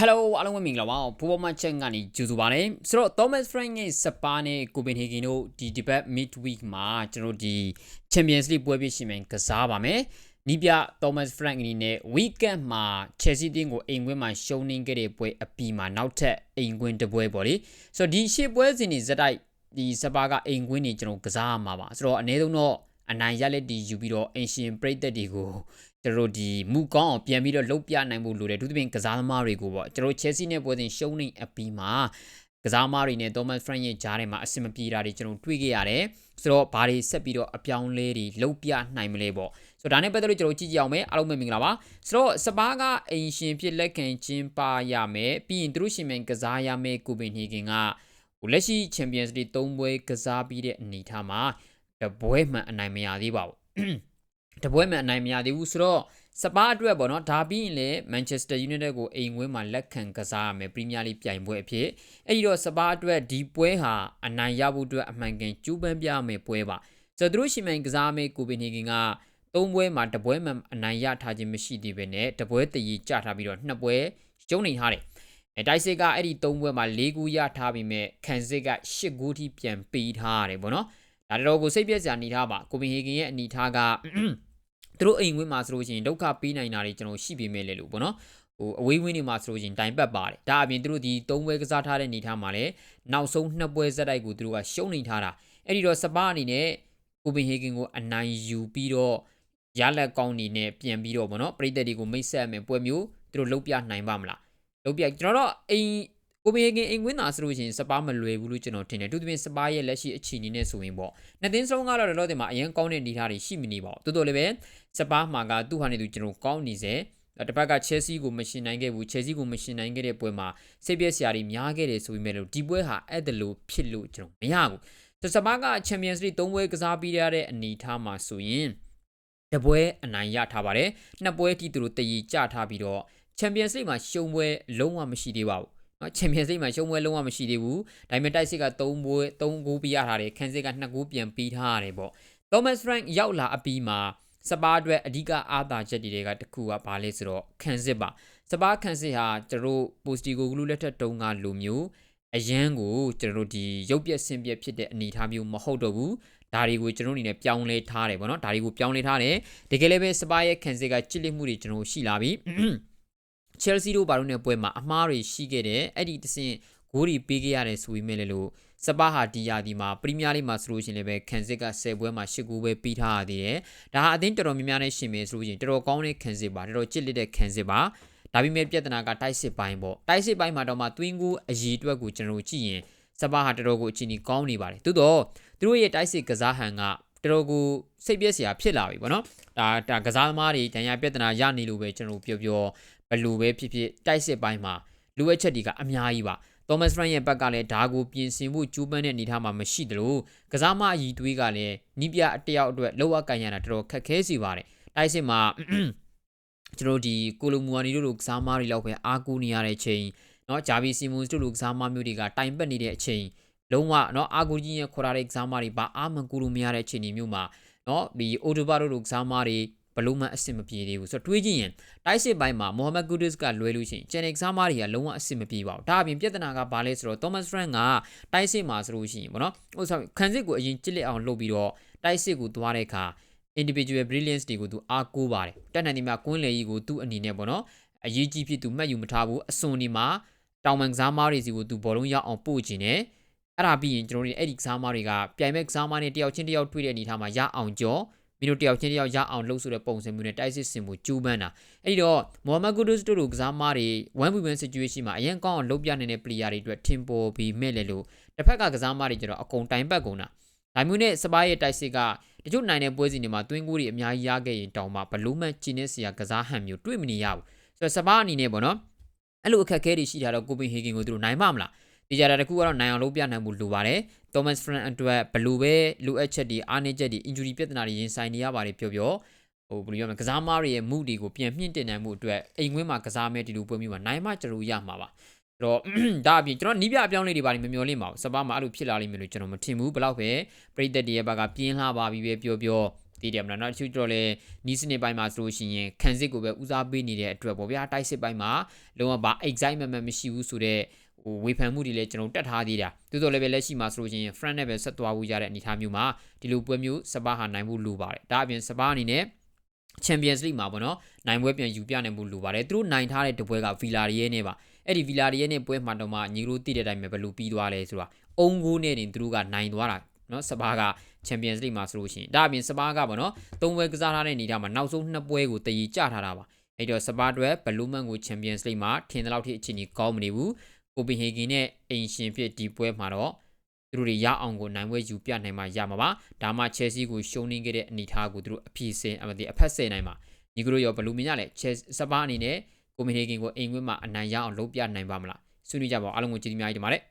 Hello အားလုံးပဲမင်္ဂလာပါဘူဘောမချက်ကနေကြိုဆိုပါရစေဆိုတော့ Thomas Frank ရဲ့စပါနဲ့ Copenhagen တို့ဒီ debate midweek မှာကျွန်တော်တို့ဒီ Champions League ပွဲပြရှင်မယ်ကစားပါမယ်နီးပြ Thomas Frank အနေနဲ့ weekend မှာ Chelsea တင်းကိုအိမ်ကွင်းမှာရှုံးနေခဲ့တဲ့ပွဲအပြီးမှာနောက်ထပ်အိမ်ကွင်းတစ်ပွဲပေါ့လေဆိုတော့ဒီရှေ့ပွဲစဉ်တွေဇက်တိုက်ဒီစပါကအိမ်ကွင်းတွေကျွန်တော်ကစားရမှာပါဆိုတော့အနည်းဆုံးတော့အနိုင်ရလက်တီယူပြီးတော့အင်ရှင်ပရိသတ်တွေကို ကျွန်တော်ဒီမူကောင်းအောင်ပြန်ပြီးတော့လှုပ်ပြနိုင်ဖို့လိုတယ်သူသဖြင့်ကစားသမားတွေကိုပေါ့ကျွန်တော် Chelsea နဲ့ပွဲစဉ်ရှုံးနေအပြီးမှာကစားသမားတွေနဲ့ Thomas Frank ရဲ့ဂျားထဲမှာအဆင်မပြေတာတွေကျွန်တော်တွေ့ခဲ့ရတယ်ဆိုတော့ဘာတွေဆက်ပြီးတော့အပြောင်းလဲတွေလှုပ်ပြနိုင်မလဲပေါ့ဆိုတော့ဒါနဲ့ပတ်သက်လို့ကျွန်တော်ကြည့်ကြအောင်မယ်အားလုံးပဲမင်္ဂလာပါဆိုတော့စပါးကအင်ရှင်ဖြစ်လက်ခံချင်းပါရမယ်ပြီးရင်သူတို့ရှင်မြန်ကစားရမယ်ကိုပင်ဟီကင်ကလက်ရှိ Champions League ၃ပွဲကစားပြီးတဲ့အနေအထားမှာတပွဲမှန်အနိုင်မရသေးပါဘူး တပွဲမှန်အနိုင်မရသေးဘူးဆိုတော့စပါးအတွက်ပေါ့နော်ဒါပြီးရင်လည်း Manchester United ကိုအိမ်ဝင်းမှာလက်ခံကစားရမယ်ပရီးမီးယားလိပြိုင်ပွဲအဖြစ်အဲ့ဒီတော့စပါးအတွက်ဒီပွဲဟာအနိုင်ရဖို့အတွက်အမှန်ကန်ကြိုးပမ်းပြရမယ်ပွဲပါဆိုတော့သူတို့ရှင်မြန်ကစားမယ်ကိုပင်ဟီဂင်ကသုံးပွဲမှာတပွဲမှအနိုင်ရထားခြင်းမရှိသေးပဲနဲ့တပွဲတည်ကြထားပြီးတော့နှစ်ပွဲကျုံနေထားတယ်အဲတိုက်စစ်ကအဲ့ဒီ၃ပွဲမှာ၄ခုရထားပြီးမဲ့ခံစစ်က၈ခုထိပြန်ပေးထားရတယ်ပေါ့နော်ဒါတော်ကိုစိတ်ပြက်စရာနေထားပါကိုပင်ဟေဂင်ရဲ့အနေထားက သူတို့အိမ်ဝင်းမှာဆိုလို့ရှိရင်ဒုက္ခပေးနိုင်တာတွေကျွန်တော်ရှိပေမဲ့လေလို့ပေါ့နော်ဟိုအဝေးဝင်းတွေမှာဆိုလို့ရှိရင်တိုင်ပတ်ပါတယ်ဒါအပြင်သူတို့ဒီ၃ပွဲကစားထားတဲ့အနေထားမှာလည်းနောက်ဆုံးနှစ်ပွဲဇက်တိုက်ကိုသူတို့ကရှုံးနေထားတာအဲ့ဒီတော့စပါအနေနဲ့ကိုပင်ဟေဂင်ကိုအနိုင်ယူပြီးတော့ရလက်ကောင်းနေနဲ့ပြန်ပြီးတော့ဗောနော်ပြည်သက်တွေကိုမိတ်ဆက်မယ်ပွဲမျိုးသူတို့လှုပ်ပြနိုင်ပါမလားလှုပ်ပြကျွန်တော်တို့အိမ် ကိုပေကင်အိမ်ဝင်းသာဆိုလို့ရှိရင်စပါးမလွယ်ဘူးလို့ကျွန်တော်ထင်တယ်သူသဖြင့်စပါးရဲ့လက်ရှိအခြေအနေနဲ့ဆိုရင်ပေါ့နှစ်သိန်းစလုံးကတော့လောလောဆယ်မှာအရင်ကောင်းတဲ့အနေအထားတွေရှိမနေပါဘူးတိုးတိုးလည်းပဲစပါးမှာကသူ့ဟာနဲ့သူကျွန်တော်ကောင်းနေစေတစ်ပတ်က Chelsea ကိုမရှင်နိုင်ခဲ့ဘူး Chelsea ကိုမရှင်နိုင်ခဲ့တဲ့ပွဲမှာစိတ်ပြည့်စရာတွေများခဲ့တယ်ဆိုပေမဲ့လို့ဒီပွဲဟာအဲ့ဒါလိုဖြစ်လို့ကျွန်တော်မရဘူးဆိုစပါးက Champions League ၃ပွဲကစားပြီးရတဲ့အနေအထားမှာဆိုရင်တပွဲအနိုင်ရထားပါတယ်နှစ်ပွဲတိသူတို့တည်ကြထားပြီးတော့ Champions League မှာရှုံးပွဲလုံးဝမရှိသေးပါဘူး နော်ချန်ပီယံစ်လိမှာရှုံးပွဲလုံးဝမရှိသေးဘူးဒါပေမဲ့တိုက်စစ်က3ပွဲ3ဂိုးပြရထားတယ်ခန်းစစ်က2ဂိုးပြန်ပြီးထားရတယ်ပေါ့သောမတ်ဖရန့်ရောက်လာအပြီးမှာစပါးအတွက်အဓိကအားသာချက်တွေကတခုကဘာလဲဆိုတော့ခန်းစစ်ပါစပါးခန်းစစ်ဟာကျတို့ပိုစတီကိုဂလူလက်ထက်တုံးကလိုမျိုးအရန်ကိုကျွန်တော်တို့ဒီရုပ်ပြက်ဆင်ပြက်ဖြစ်တဲ့အနေအထားမျိုးမဟုတ်တော့ဘူးဒါတွေကိုကျွန်တော်အနေနဲ့ပြောင်းလဲထားတယ်ဗောနော်ဒါတွေကိုပြောင်းလဲထားတယ်တကယ်လည်းပဲစပါးရဲ့ခန်းစစ်ကချစ်လက်မှုတွေကျွန်တော်ရှိလာပြီ Chelsea တို့ဘာလို့ ਨੇ ပွဲမှာအမှားတွေရှိခဲ့တယ်အဲ့ဒီတစင်ဂိုးတွေပေးခဲ့ရတယ်ဆိုပေမဲ့လည်းလို့စပါဟာဒီယာဒီမှာပရီးမီးယားလိမှာဆိုလို့ရှိရင်လည်းပဲခံစစ်က10ပွဲမှာ10ဂိုးပဲပြီးထားရသေးတယ်ဒါဟာအသင်းတော်တော်များများနဲ့ရှင်မယ်ဆိုလို့ရှိရင်တော်တော်ကောင်းတဲ့ခံစစ်ပါတော်တော်ကြစ်လက်တဲ့ခံစစ်ပါဒါပေမဲ့ပြဿနာကတိုက်စစ်ပိုင်းပေါ့တိုက်စစ်ပိုင်းမှာတော့မှတွင်းကူအည်အတွက်ကိုကျွန်တော်ကြည့်ရင်စပါဟာတော်တော်ကိုအချင်းကြီးကောင်းနေပါတယ်သို့တော့သူတို့ရဲ့တိုက်စစ်ကစားဟန်ကတော်တော်ကိုစိတ်ပြည့်စရာဖြစ်လာပြီပေါ့နော်ဒါဒါကစားသမားတွေဒဏ်ရာပြဿနာရနေလို့ပဲကျွန်တော်ပြောပြော ဘလို့ပဲဖြစ်ဖြစ်တိုက်စစ်ပိုင်းမှာလူဝဲချက်တွေကအများကြီးပါသောမတ်ဖရန်ရဲ့ဘက်ကလည်းဒါကိုပြင်ဆင်ဖို့ကြိုးပမ်းတဲ့အနေအထားမှာမရှိသလိုကစားမအည်သွေးကလည်းနီးပြအတယောက်အတွက်လောက်ကကန်ရတာတော်တော်ခက်ခဲစီပါတယ်တိုက်စစ်မှာကျွန်တော်ဒီကိုလိုမူဝါနီတို့လိုကစားမတွေလောက်ပဲအားကိုးနေရတဲ့ချိန်เนาะဂျာဗီစီမွန်စ်တို့လိုကစားမမျိုးတွေကတိုင်ပတ်နေတဲ့အချိန်လုံးဝเนาะအာဂူကြီးရဲ့ခေါ်ထားတဲ့ကစားမတွေဘာအာမန်ကူလိုမရတဲ့အချိန်မျိုးမှာเนาะဒီအိုတိုဘာတို့လိုကစားမတွေ ဘလို့မှအဆင်မပြေသေးဘူးဆိုတော့တွေးကြည့်ရင်တိုက်စစ်ပိုင်းမှာမိုဟာမက်ဂူဒစ်ကလွဲလို့ရှိရင်ကျန်တဲ့ကစားမတွေကလုံးဝအဆင်မပြေပါဘူးဒါအပြင်ပြဿနာကဘာလဲဆိုတော့ Thomas Frank ကတိုက်စစ်မှာဆိုလို့ရှိရင်ပေါ့နော်ဟိုဆိုခံစစ်ကိုအရင်ကြစ်လက်အောင်လုပ်ပြီးတော့တိုက်စစ်ကိုသွားတဲ့အခါ individual brilliance တွေကိုသူအားကိုးပါတယ်တက်နိုင်ဒီမှာကွင်းလေကြီးကိုသူ့အနေနဲ့ပေါ့နော်အရေးကြီးဖြစ်သူမှတ်ယူမထားဘူးအစွန်ဒီမှာတောင်ပန်ကစားမားတွေစီကိုသူဘောလုံးရောက်အောင်ပို့ခြင်းနဲ့အဲ့ဒါပြီးရင်ကျွန်တော်တို့အဲ့ဒီကစားမားတွေကပြိုင်မဲ့ကစားမားနဲ့တယောက်ချင်းတယောက်တွေ့တဲ့အနေထားမှာရအောင်ကြော မင်းတို့တယောက်ချင်းတယောက်ရအောင်လှုပ်ဆိုတဲ့ပုံစံမျိုးနဲ့တိုက်စစ်စင်မှုကျူးပန်းတာအဲ့ဒီတော့မိုဟာမက်ဂူဒုစ်တို့လိုကစားမားတွေ one v one situation မှာအရင်ကောင်းအောင်လုပ်ပြနေတဲ့ player တွေအတွက်ထင်ပေါ်ပြီးမဲ့လေလို့တစ်ဖက်ကကစားမားတွေကျတော့အကုန်တိုင်ပတ်ကုန်တာဒါမျိုးနဲ့စပါးရဲ့တိုက်စစ်ကတချို့နိုင်တဲ့ပွဲစဉ်တွေမှာတွင်းကိုတွေအများကြီးရခဲ့ရင်တောင်မှဘလို့မှကျင်းနေစရာကစားဟန်မျိုးတွေ့မနေရဘူးဆိုတော့စပါးအနေနဲ့ပေါ့နော်အဲ့လိုအခက်အခဲတွေရှိတာတော့ကိုပင်ဟေဂင်ကိုသူတို့နိုင်မှာမလား ဒီကြတာတခုကတော့နိုင်အောင်လုပ်ပြနိုင်မှုလိုပါတယ်။ Thomas Frank အတွက်ဘလို့ပဲလိုအပ်ချက်တွေအားနည်းချက်တွေ injury ပြဿနာတွေရင်ဆိုင်နေရပါတယ်ပြောပြောဟိုဘယ်လိုပြောမလဲကစားမားတွေရဲ့မှုတွေကိုပြန်မြင့်တင်နိုင်မှုအတွက်အိမ်ဝင်းမှာကစားမဲ့ဒီလိုပွဲမျိုးမှာနိုင်မှကျလို့ရမှာပါ။အဲ့တော့ဒါအပြင်ကျွန်တော်နီးပြအပြောင်းလေးတွေပါလိမမျောလင့်ပါဘူး။စပါးမှာအဲ့လိုဖြစ်လာလိမ့်မယ်လို့ကျွန်တော်မထင်ဘူး။ဘလောက်ပဲပြည်သက်တရဲ့ဘက်ကပြင်းလာပါပြီပဲပြောပြောတည်တယ်မလားနောက်တစ်ခုတော့လေနီးစနစ်ပိုင်းမှာဆိုလို့ရှိရင်ခံစစ်ကိုပဲဦးစားပေးနေတဲ့အတွက်ပေါ့ဗျာတိုက်စစ်ပိုင်းမှာလုံးဝဘာ excitement မှမရှိဘူးဆိုတော့ ဟိုဝေဖန်မှုတွေလည်းကျွန်တော်တက်ထားသေးတာတိုးတော်လည်းပဲလက်ရှိမှာဆိုလို့ရှိရင် friend နဲ့ပဲဆက်သွားဖို့ရတဲ့အနေအထားမျိုးမှာဒီလိုပွဲမျိုးစပါးဟာနိုင်ဖို့လိုပါတယ်ဒါအပြင်စပါးအနေနဲ့ Champions League မှာပေါ့နော်နိုင်ပွဲပြန်ယူပြနိုင်မှုလိုပါတယ်သူတို့နိုင်ထားတဲ့တပွဲက Villarreal နဲ့ပါအဲ့ဒီ Villarreal နဲ့ပွဲမှာတော့မှညီတို့တည်တဲ့အတိုင်းပဲဘယ်လိုပြီးသွားလဲဆိုတာအုံကိုနဲ့တင်သူတို့ကနိုင်သွားတာနော်စပါးက Champions League မှာဆိုလို့ရှိရင်ဒါအပြင်စပါးကပေါ့နော်သုံးပွဲကစားထားတဲ့နေရာမှာနောက်ဆုံးနှစ်ပွဲကိုတည်ကြထားတာပါအဲ့တော့စပါးအတွက်ဘလူးမန်ကို Champions League မှာထင်တဲ့လောက်ထိအခြေအနေကောင်းမနေဘူး ကိုပင်ဟေဂင်နဲ့အိမ်ရှင်ဖြစ်ဒီပွဲမှာတော့သူတို့တွေရအောင်ကိုနိုင်ပွဲယူပြနိုင်မှာရမှာပါဒါမှ Chelsea ကိုရှုံးနေခဲ့တဲ့အနေအထားကိုသူတို့အပြည့်စင်အမတိအဖက်ဆယ်နိုင်မှာညီကတို့ရောဘလူးမြင်ရလဲ Chelsea စပါးအနေနဲ့ကိုပင်ဟေဂင်ကိုအိမ်ဝင်းမှာအနိုင်ရအောင်လုပ်ပြနိုင်ပါမလားဆွေးနွေးကြပါဦးအားလုံးကိုကျေးဇူးများကြီးတင်ပါတယ်